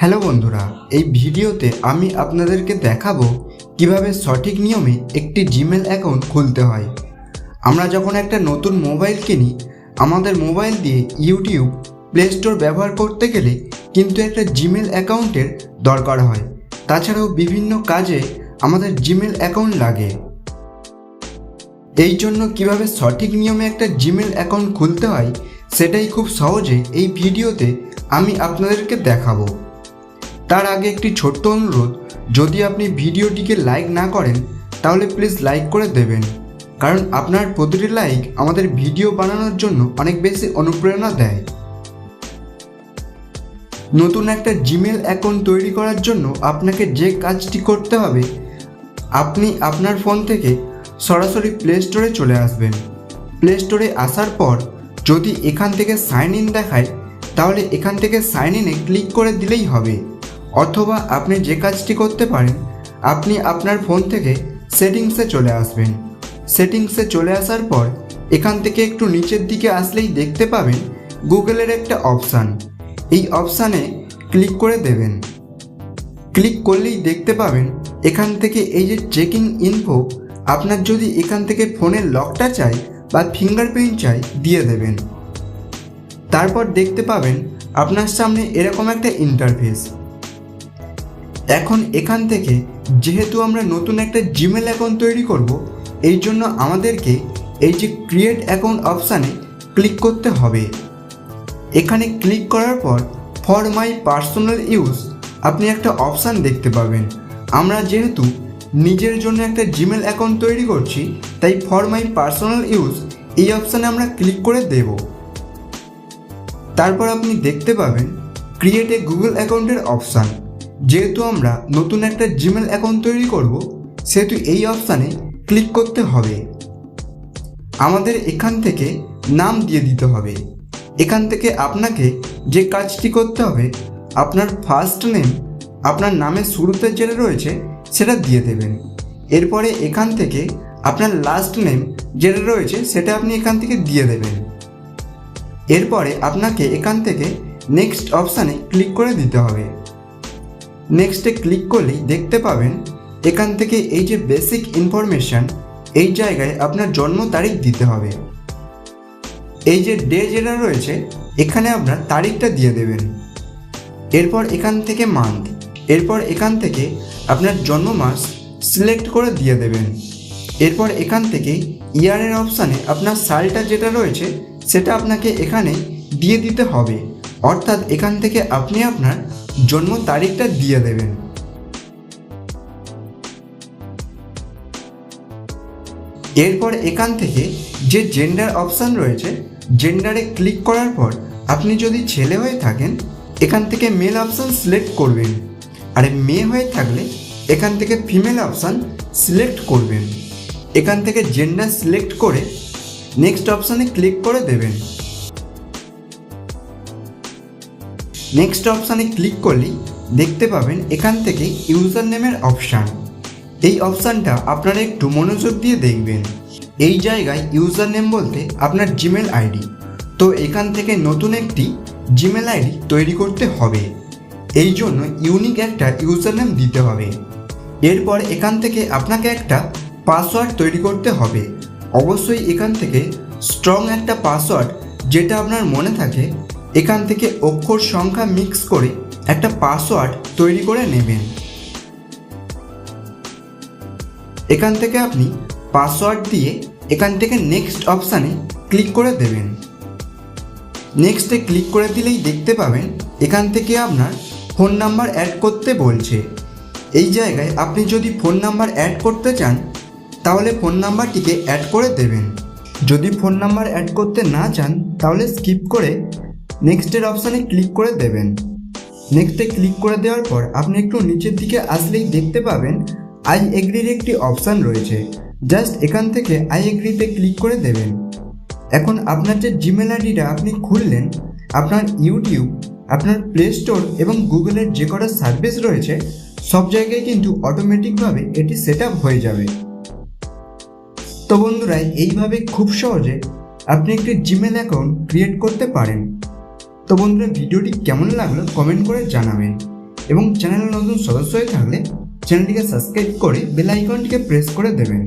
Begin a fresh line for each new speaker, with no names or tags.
Hello বন্ধুরা, এই ভিডিওতে আমি আপনাদেরকে দেখাবো কীভাবে সঠিক নিয়মে একটি জিমেল অ্যাকাউন্ট খুলতে হয়। আমরা যখন একটা নতুন মোবাইল কিনি, আমাদের মোবাইল দিয়ে ইউটিউব প্লে স্টোর ব্যবহার করতে গেলে কিন্তু একটা জিমেল অ্যাকাউন্টের দরকার হয়। তাছাড়াও বিভিন্ন কাজে আমাদের জিমেল অ্যাকাউন্ট লাগে। এই জন্য কীভাবে সঠিক নিয়মে একটা জিমেল অ্যাকাউন্ট খুলতে হয়, সেটাই খুব সহজে এই ভিডিওতে আমি আপনাদেরকে দেখাবো। তার আগে একটি ছোট্ট অনুরোধ, যদি আপনি ভিডিওটিকে লাইক না করেন, তাহলে প্লিজ লাইক করে দেবেন। কারণ আপনার প্রতিটি লাইক আমাদের ভিডিও বানানোর জন্য অনেক বেশি অনুপ্রেরণা দেয়। নতুন একটা জিমেল অ্যাকাউন্ট তৈরি করার জন্য আপনাকে যে কাজটি করতে হবে, আপনি আপনার ফোন থেকে সরাসরি প্লে স্টোরে চলে আসবেন। প্লে স্টোরে আসার পর যদি এখান থেকে সাইন ইন দেখায়, তাহলে এখান থেকে সাইন ইনে ক্লিক করে দিলেই হবে। অথবা আপনি যে কাজটি করতে পারেন, আপনি আপনার ফোন থেকে সেটিংসে চলে আসবেন। সেটিংসে চলে আসার পর এখান থেকে একটু নিচের দিকে আসলেই দেখতে পাবেন গুগলের একটা অপশান। এই অপশানে ক্লিক করে দেবেন। ক্লিক করলেই দেখতে পাবেন এখান থেকে এই যে চেকিং ইনফো, আপনার যদি এখান থেকে ফোনের লকটা চাই বা ফিঙ্গারপ্রিন্ট চাই, দিয়ে দেবেন। তারপর দেখতে পাবেন আপনার সামনে এরকম একটা ইন্টারফেস এখন এখান থেকে যেহেতু আমরা নতুন একটা জিমেল অ্যাকাউন্ট তৈরি করব, এই জন্য আমাদেরকে এই যে ক্রিয়েট অ্যাকাউন্ট অপশানে ক্লিক করতে হবে। এখানে ক্লিক করার পর ফর মাই পার্সোনাল ইউজ আপনি একটা অপশান দেখতে পাবেন। আমরা যেহেতু নিজের জন্য একটা জিমেল অ্যাকাউন্ট তৈরি করছি, তাই ফর মাই পার্সোনাল ইউজ এই অপশানে আমরা ক্লিক করে দেব। তারপর আপনি দেখতে পাবেন ক্রিয়েট এ গুগল অ্যাকাউন্টের অপশান যেহেতু আমরা নতুন একটা জিমেল অ্যাকাউন্ট তৈরি করব, সেহেতু এই অপশানে ক্লিক করতে হবে। আমাদের এখান থেকে নাম দিয়ে দিতে হবে। এখান থেকে আপনাকে যে কাজটি করতে হবে, আপনার ফার্স্ট নেম আপনার নামের শুরুতে যেটা রয়েছে, সেটা দিয়ে দেবেন। এরপরে এখান থেকে আপনার লাস্ট নেম যেটা রয়েছে, সেটা আপনি এখান থেকে দিয়ে দেবেন। এরপরে আপনাকে এখান থেকে নেক্সট অপশানে ক্লিক করে দিতে হবে। নেক্সটে ক্লিক করলেই দেখতে পাবেন এখান থেকে এই যে বেসিক ইনফরমেশান এই জায়গায় আপনার জন্ম তারিখ দিতে হবে। এই যে ডে যেটা রয়েছে, এখানে আপনার তারিখটা দিয়ে দেবেন। এরপর এখান থেকে মান্থ এরপর এখান থেকে আপনার জন্ম মাস সিলেক্ট করে দিয়ে দেবেন। এরপর এখান থেকে ইয়ারের অপশানে আপনার সালটা যেটা রয়েছে, সেটা আপনাকে এখানে দিয়ে দিতে হবে। অর্থাৎ এখান থেকে আপনি আপনার জন্ম তারিখটা দিয়ে দেবেন। এরপর এখান থেকে যে জেন্ডার অপশান রয়েছে জেন্ডারে ক্লিক করার পর আপনি যদি ছেলে হয়ে থাকেন, এখান থেকে মেল অপশান সিলেক্ট করবেন। আর মেয়ে হয়ে থাকলে এখান থেকে ফিমেল অপশান সিলেক্ট করবেন। এখান থেকে জেন্ডার সিলেক্ট করে নেক্সট অপশানে ক্লিক করে দেবেন। নেক্সট অপশানে ক্লিক করলেই দেখতে পাবেন এখান থেকে ইউজার নেমের অপশান এই অপশানটা আপনারা একটু মনোযোগ দিয়ে দেখবেন। এই জায়গায় ইউজার নেম বলতে আপনার জিমেল আইডি তো এখান থেকে নতুন একটি জিমেল আইডি তৈরি করতে হবে। এই জন্য ইউনিক একটা ইউজার নেম দিতে হবে। এরপর এখান থেকে আপনাকে একটা পাসওয়ার্ড তৈরি করতে হবে। অবশ্যই এখান থেকে স্ট্রং একটা পাসওয়ার্ড যেটা আপনার মনে থাকে এখান থেকে অক্ষর সংখ্যা মিক্স করে একটা পাসওয়ার্ড তৈরি করে নেবেন। এখান থেকে আপনি পাসওয়ার্ড দিয়ে এখান থেকে নেক্সট অপশানে ক্লিক করে দেবেন। নেক্সটে ক্লিক করে দিলেই দেখতে পাবেন এখান থেকে আপনার ফোন নাম্বার অ্যাড করতে বলছে। এই জায়গায় আপনি যদি ফোন নাম্বার অ্যাড করতে চান, তাহলে ফোন নাম্বারটিকে অ্যাড করে দেবেন। যদি ফোন নাম্বার অ্যাড করতে না চান, তাহলে স্কিপ করে নেক্সটের অপশানে ক্লিক করে দেবেন। নেক্সটে ক্লিক করে দেওয়ার পর আপনি একটু নিচের দিকে আসলেই দেখতে পাবেন আই এগ্রির একটি অপশান রয়েছে। জাস্ট এখান থেকে আই এগ্রিতে ক্লিক করে দেবেন। এখন আপনার যে জিমেল আইডিটা আপনি খুললেন, আপনার ইউটিউব আপনার প্লে স্টোর এবং গুগলের যে কটা সার্ভিস রয়েছে, সব জায়গায় কিন্তু অটোমেটিকভাবে এটি সেট হয়ে যাবে। তো বন্ধুরা, এইভাবে খুব সহজে আপনি একটি জিমেল অ্যাকাউন্ট ক্রিয়েট করতে পারেন। তো বন্ধুরা, ভিডিওটি কেমন লাগল কমেন্ট করে জানাবেন। এবং চ্যানেলের নতুন সদস্য হয়ে থাকলে চ্যানেলটিকে সাবস্ক্রাইব করে বেল আইকনটিকে প্রেস করে দেবেন।